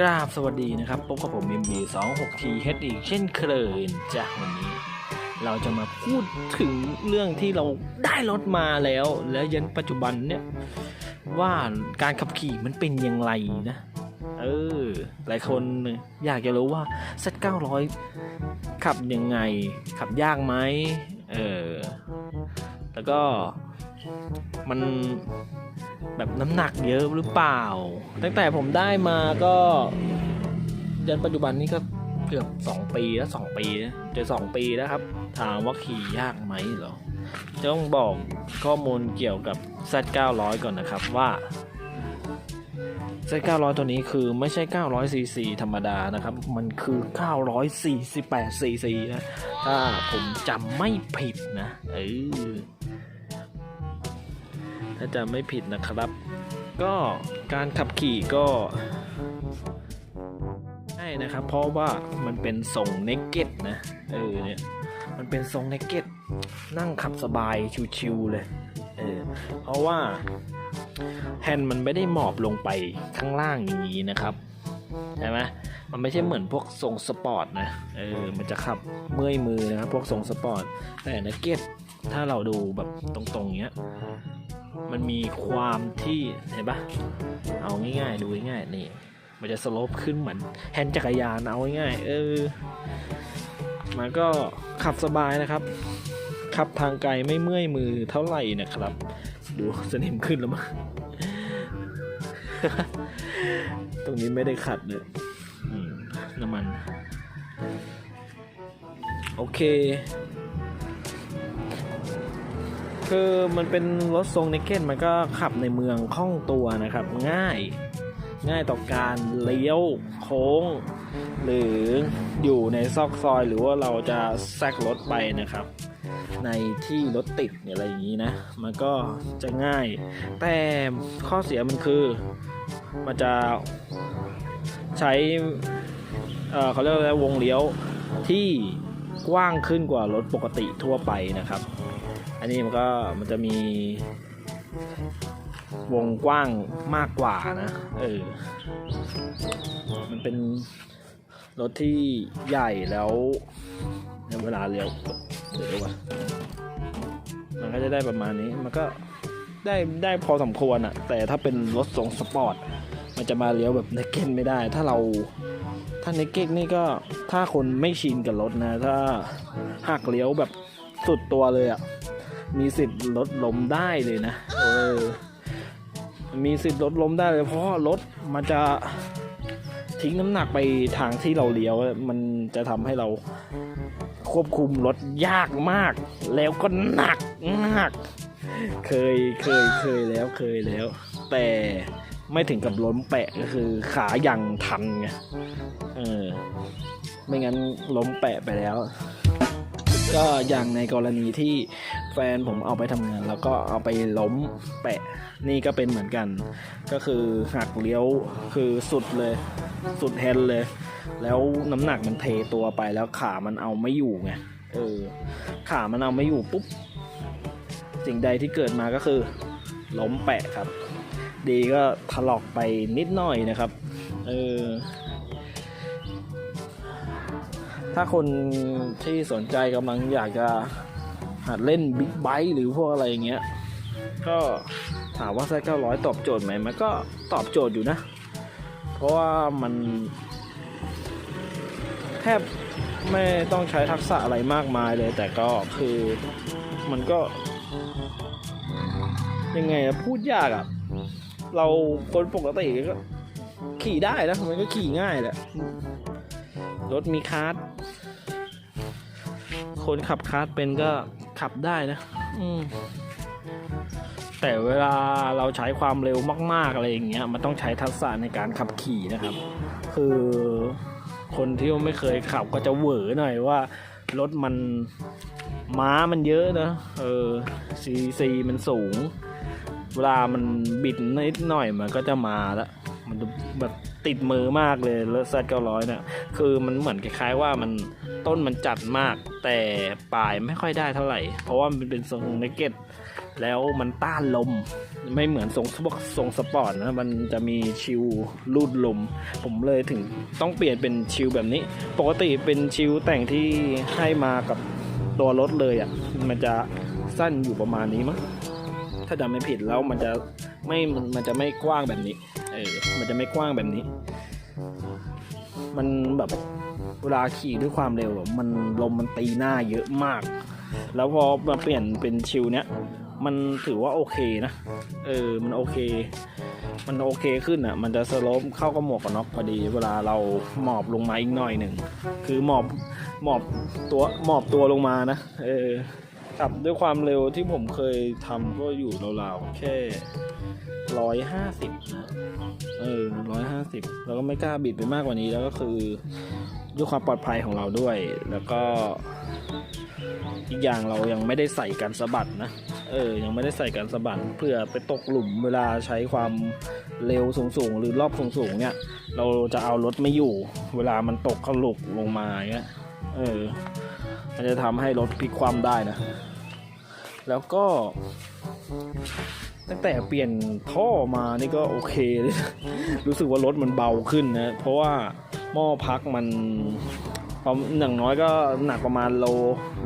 กราบสวัสดีนะครับพบกับผม MB 2 6 T H อีกเช่นเคยจ้ะวันนี้ เราจะมาพูดถึงเรื่องที่เราได้รถมาแล้ว แล้วยันปัจจุบันเนี่ย ว่าการขับขี่มันเป็นอย่างไรนะ เออ หลายคนอยากจะรู้ว่า Z900 ขับยังไง ขับยากไหมเออ แล้วก็มัน แบบน้ำหนักเยอะหรือเปล่า ตั้งแต่ผมได้มาก็จนปัจจุบันนี้ก็เกือบ 2 ปีแล้ว 2 ปีนะจะ2ปีแล้วครับ ถามว่าขี่ยากไหมเหรอจะต้องบอกข้อมูลเกี่ยวกับ Z900 ก่อนนะครับว่า Z900 ตัวนี้คือไม่ใช่ 900 cc ธรรมดานะครับ มันคือ 948 cc นะ ถ้าผมจำไม่ผิดนะ เออ ถ้าจำไม่ผิดนะครับ ก็การขับขี่ก็ใช่นะครับ เพราะว่ามันเป็นทรงเนกเก็ตนะ เออเนี่ยมันเป็นทรงเนกเก็ตนั่งขับสบายชิวๆเลยเออเพราะว่าแฮนด์มันไม่ได้หมอบลงไปข้างล่างอย่างนี้นะครับใช่ไหมมันไม่ใช่เหมือนพวกทรงสปอร์ตนะเออมันจะขับเมื่อยมือนะครับพวกทรงสปอร์ตแต่นักเก็ตถ้าเราดูแบบตรงๆเนี้ย มันมีความที่เห็นปะเอาง่ายๆ ดูง่ายๆนี่ มันจะสโลปขึ้นเหมือนแฮนด์จักรยานเอาง่ายๆเออมันก็ขับสบายนะครับ ขับทางไกลไม่เมื่อยมือเท่าไหร่นะครับ ดูสนิมขึ้นแล้วมั้งตรงนี้ไม่ได้ขัดเลยน้ำมัน โอเค คือมันเป็นรถทรงเนกเก็ตมันก็ขับในเมืองคล่องตัวนะครับ ง่ายง่ายต่อการเลี้ยวโค้ง หรืออยู่ในซอกซอยหรือว่าเราจะแซกรถไปนะครับ ในที่รถติดอะไรอย่างนี้นะ มันก็จะง่าย แต่ข้อเสียมันคือมันจะใช้เเขาเรียกว่าวงเลี้ยวที่กว้างขึ้นกว่ารถปกติทั่วไปนะครับ อันนี้มันก็มันจะมีวงกว้างมากกว่านะเออมันเป็นรถที่ใหญ่แล้วในเวลาเลี้ยวเดี๋ยวว่ามันก็จะได้ประมาณนี้มันก็ได้ได้พอสมควรอะแต่ถ้าเป็นรถทรงสปอร์ตมันจะมาเลี้ยวแบบเนกเก็ตไม่ได้ ถ้าเราถ้าเนกเก็ตนี่ก็ถ้าคนไม่ชินกับรถนะ ถ้าหักเลี้ยวแบบสุดตัวเลยอะ มีสิทธิ์รถล้มได้เลยนะ เออ มีสิทธิ์รถล้มได้เลยเพราะรถมันจะทิ้งน้ำหนักไปทางที่เราเลี้ยว มันจะทำให้เราควบคุมรถยากมาก แล้วก็หนักมาก เคยเคยเคยแล้วเคยแล้ว แต่ไม่ถึงกับล้มแปะก็คือขายังทันไงเออ ไม่งั้นล้มแปะไปแล้ว ก็อย่างในกรณีที่แฟนผมเอาไปทำงาน แล้วก็เอาไปล้มแปะนี่ก็เป็นเหมือนกัน ก็คือหักเลี้ยวคือสุดเลย สุดแฮนเลย แล้วน้ำหนักมันเทตัวไปแล้วขามันเอาไม่อยู่ไงเออขามันเอาไม่อยู่ปุ๊บสิ่งใดที่เกิดมาก็คือล้มแปะครับ ดีก็ถลอกไปนิดหน่อยนะครับ เออ ถ้าคนที่สนใจกำลังอยากจะหัดเล่นบิ๊กไบค์หรือพวกอะไรอย่างเงี้ย ก็ถามว่าไซเก้าร้อยตอบโจทย์ไหมมันก็ตอบโจทย์อยู่นะ เพราะว่ามัน แทบไม่ต้องใช้ทักษะอะไรมากมายเลย แต่ก็คือมันก็ ยังไงพูดยากอะเราคนปกติก็ ขี่ได้นะมันก็ขี่ง่ายแหละรถมีคาร์ด คนขับคาร์ดเป็นก็ขับได้นะอืมแต่เวลาเราใช้ความเร็วมาก ๆ อะไรอย่างเงี้ย มันต้องใช้ทักษะในการขับขี่นะครับ คือคนที่ไม่เคยขับก็จะเหวอหน่อยว่ารถมันม้ามันเยอะนะเออซีซีมันสูง เวลามันบิดนิดหน่อยมันก็จะมาแล้วมันจะแบบติดมือมากเลยรถซัดเก้าร้อยเนี่ยคือมันเหมือนคล้ายๆว่ามันต้นมันจัดมาก แต่ปลายไม่ค่อยได้เท่าไหร่ เพราะว่ามันเป็นทรงเนกเก็ตแล้วมันต้านลม ไม่เหมือนทรงพวกทรงสปอร์ตนะมันจะมีชิวลูดลม ผมเลยถึงต้องเปลี่ยนเป็นชิวแบบนี้ ปกติเป็นชิวแต่งที่ให้มากับตัวรถเลยอะ่ะมันจะสั้นอยู่ประมาณนี้มั้งถ้าจำไม่ผิดแล้วมันจะไม่มันจะไม่กว้างแบบนี้ ออ มันจะไม่กว้างแบบนี้ มันแบบเวลาขี่ด้วยความเร็วมันลมมันตีหน้าเยอะมาก แล้วพอมาเปลี่ยนเป็นชิวเนี้ย มันถือว่าโอเคนะ เออ มันโอเค มันโอเคขึ้นอะ มันจะสโลปเข้ากับหมวกกันน็อกพอดี เวลาเราหมอบลงมาอีกหน่อยหนึ่ง คือหมอบ หมอบตัว หมอบตัวลงมานะ เออขับด้วยความเร็วที่ผมเคยทำก็อยู่ราวๆแค่ ร้อยห้าสิบนะเออร้อยห้าสิบแล้วก็ไม่กล้าบิดไปมากกว่านี้แล้วก็คือด้วยความปลอดภัยของเราด้วย แล้วก็อีกอย่างเรายังไม่ได้ใส่กันสะบัดนะ เออ ยังไม่ได้ใส่กันสะบัดเพื่อไปตกหลุมเวลาใช้ความเร็วสูงๆหรือรอบสูงๆเนี่ย เราจะเอารถไม่อยู่ เวลามันตกขลุกลงมาเงี้ย เออ มันจะทำให้รถพลิกคว่ำได้นะ แล้วก็ ตั้งแต่เปลี่ยนท่อมานี่ก็โอเคเลยรู้สึกว่ารถมันเบาขึ้นนะเพราะว่าหม้อพักมันอย่างน้อยก็หนักประมาณโล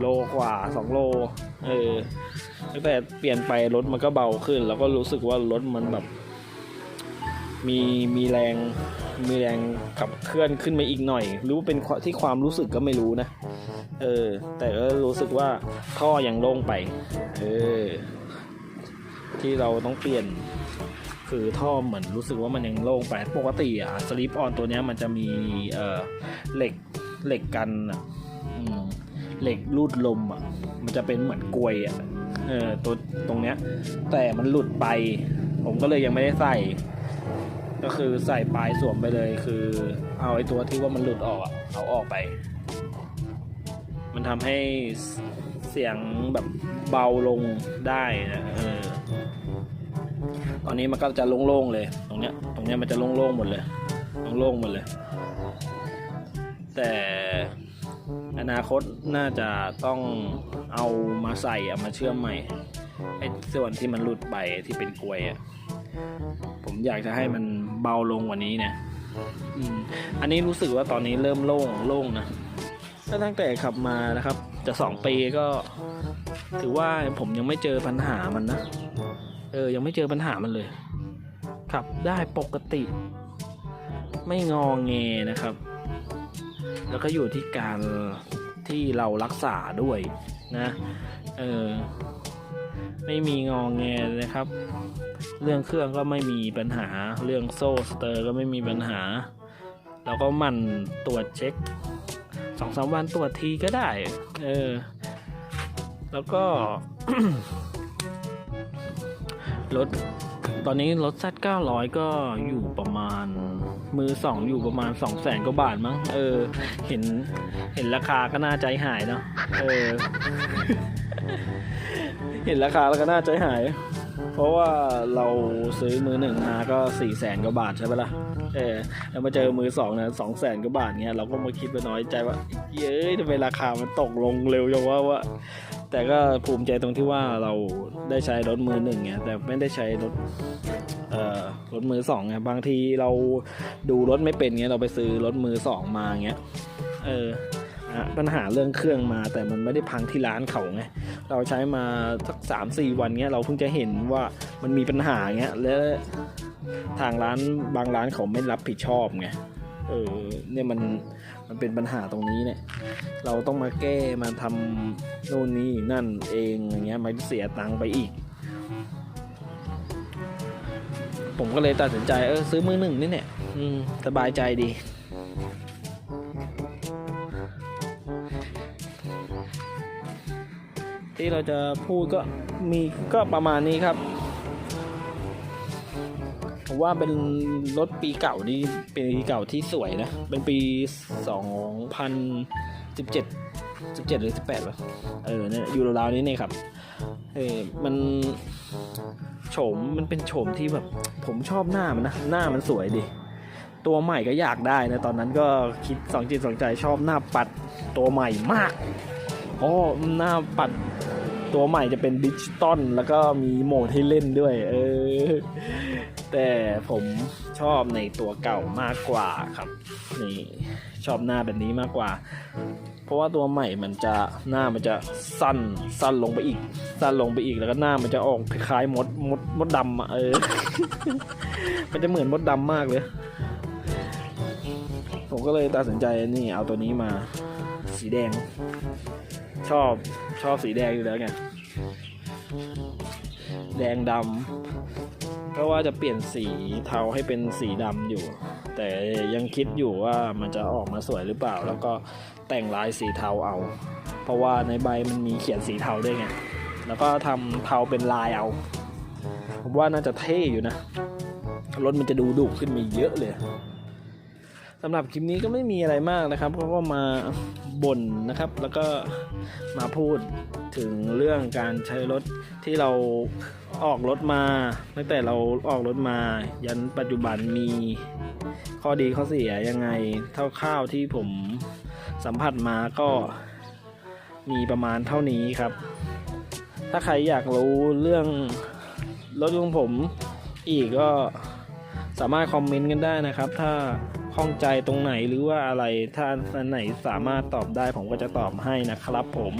โลกว่าสองโลเออตั้งแต่เปลี่ยนไปรถมันก็เบาขึ้น แล้วก็รู้สึกว่ารถมันแบบมีมีแรงมีแรงขับเคลื่อนขึ้นมาอีกหน่อยหรือว่าเป็นที่ความรู้สึกก็ไม่รู้นะ เออ แต่ก็รู้สึกว่าท่อยังโล่งไป เออ ที่เราต้องเปลี่ยนคือท่อเหมือนรู้สึกว่ามันยังโล่งไปปกติอะสลิปออนตัวเนี้ยมันจะมีเอ่อเหล็กเหล็กกันอะเหล็กรูดลมอะมันจะเป็นเหมือนกลวยอะเออตัวตรงเนี้ย แต่มันหลุดไป ผมก็เลยยังไม่ได้ใส่ ก็คือใส่ปลายสวมไปเลย คือเอาไอ้ตัวที่ว่ามันหลุดออกเอาออกไป มันทำให้ เสียงแบบเบาลงได้นะเออตอนนี้มันก็จะโล่งๆเลย ตรงเนี้ย ตรงเนี้ยมันจะโล่งๆหมดเลยโล่งๆหมดเลย แต่อนาคตน่าจะต้องเอามาใส่เอามาเชื่อมใหม่ไอ้ส่วนที่มันหลุดไปที่เป็นกลวยอะผมอยากจะให้มันเบาลงกว่านี้นี่ยอืมอันนี้รู้สึกว่าตอนนี้เริ่มโล่งโล่งนะก็ตั้งแต่ขับมานะครับ จะสองปีก็ ถือว่าผมยังไม่เจอปัญหามันนะ เออ ยังไม่เจอปัญหามันเลย ขับได้ปกติ ไม่งอแงนะครับ แล้วก็อยู่ที่การที่เรารักษาด้วยนะ เออ ไม่มีงอแงนะครับ เรื่องเครื่องก็ไม่มีปัญหา เรื่องโซ่สเตอร์ก็ไม่มีปัญหา แล้วก็มันตรวจเช็ค สองสามวันตรวจทีก็ได้ เออ แล้วก็รถตอนนี้รถ Z 900 ก็อยู่ประมาณ มือสองอยู่ประมาณ2 0 0แสนกว่าบาทมั้ง เออ เห็นเห็นราคาก็น่าใจหายเนาะเออ เห็นราคาแล้วก็น่าใจหาย เพราะว่าเราซื้อมือหนึ่งมาก็4ี่แสนกว่าบาทใช่ปะล่ะ เออแล้วมาเจอมือสองนะสองแสนกว่าบาทเงี้ยเราก็มาคิดไปน้อยใจว่าเย้ยทำไมราคามันตกลงเร็วจังว่าว่า แต่ก็ภูมิใจตรงที่ว่าเราได้ใช้รถมือหนึ่งไงแต่ไม่ได้ใช้รถเอ่อรถมือสองไงบางทีเราดูรถไม่เป็นเงี้ยเราไปซื้อรถมือสองมาเงี้ยเออปัญหาเรื่องเครื่องมาแต่มันไม่ได้พังที่ร้านเขาไงเราใช้มาสักสามสี่วันเงี้ยเราเพิ่งจะเห็นว่ามันมีปัญหาเงี้ยแล้ว ทางร้านบางร้านเขาไม่รับผิดชอบไงเออเนี่ยมันมันเป็นปัญหาตรงนี้เนี่ย เราต้องมาแก้มาทำโน่นนี่นั่นเองอย่างเงี้ยมันเสียตังค์ไปอีก ผมก็เลยตัดสินใจเออซื้อมือหนึ่งนี่เนี่ยอืมสบายใจดี ที่เราจะพูดก็มีก็ประมาณนี้ครับ ผมว่าเป็นรถปีเก่านี่ปีเก่าที่สวยนะ เป็นปี 2017 17 หรือ 18วะเออเนี่ยอยู่ราวๆนี้เนี่ยครับเออมันโฉมมันเป็นโฉมที่แบบ ผมชอบหน้ามันนะ หน้ามันสวยดีตัวใหม่ก็อยากได้นะ ตอนนั้นก็คิดสองจิตสองใจชอบหน้าปัดตัวใหม่มากอ๋อหน้าปัดตัวใหม่จะเป็นดิจิตอลแล้วก็มีโหมดให้เล่นด้วย เออ แต่ผมชอบในตัวเก่ามากกว่าครับ นี่ชอบหน้าแบบนี้มากกว่า เพราะว่าตัวใหม่มันจะหน้ามันจะสั้นสั้นลงไปอีก สั้นลงไปอีกแล้วก็หน้ามันจะออกคล้ายมดมดมดดำอะเออ มันจะเหมือนมดดำมากเลย ผมก็เลยตัดสินใจนี่เอาตัวนี้มา สีแดง ชอบชอบสีแดงอยู่แล้วไงแดงดำ ก็ว่าจะเปลี่ยนสีเทาให้เป็นสีดำอยู่ แต่ยังคิดอยู่ว่ามันจะออกมาสวยหรือเปล่า แล้วก็แต่งลายสีเทาเอา เพราะว่าในใบมันมีเขียนสีเทาด้วยไงแล้วก็ทำเทาเป็นลายเอาผมว่าน่าจะเท่อยู่นะรถมันจะดูดุขึ้นมาเยอะเลย สำหรับคลิปนี้ก็ไม่มีอะไรมากนะครับเขาก็มาบ่นนะครับ แล้วก็มาพูดถึงเรื่องการใช้รถที่เราออกรถมา ตั้งแต่เราออกรถมา ยันปัจจุบันมีข้อดีข้อเสียยังไงคร่าข้าวที่ผมสัมผัสมาก็มีประมาณเท่านี้ครับ ถ้าใครอยากรู้เรื่องรถของผมอีกก็สามารถคอมเมนต์กันได้นะครับ ถ้า ข้องใจตรงไหนหรือว่าอะไรถ้าอันไหนสามารถตอบได้ผมก็จะตอบให้นะครับผม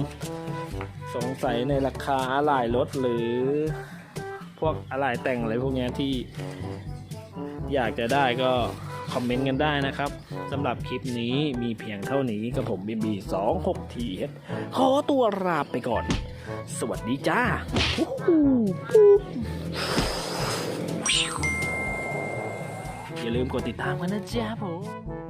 สงสัยในราคาอะไหล่รถหรือ พวกอะไหล่แต่งอะไรพวกนี้ที่อยากจะได้ก็คอมเมนต์กันได้นะครับสำหรับคลิปนี้มีเพียงเท่านี้กับผมบีบีสองหกทีขอตัวลาไปก่อน สวัสดีจ้า มกดติดตามกันนะจ๊ะผม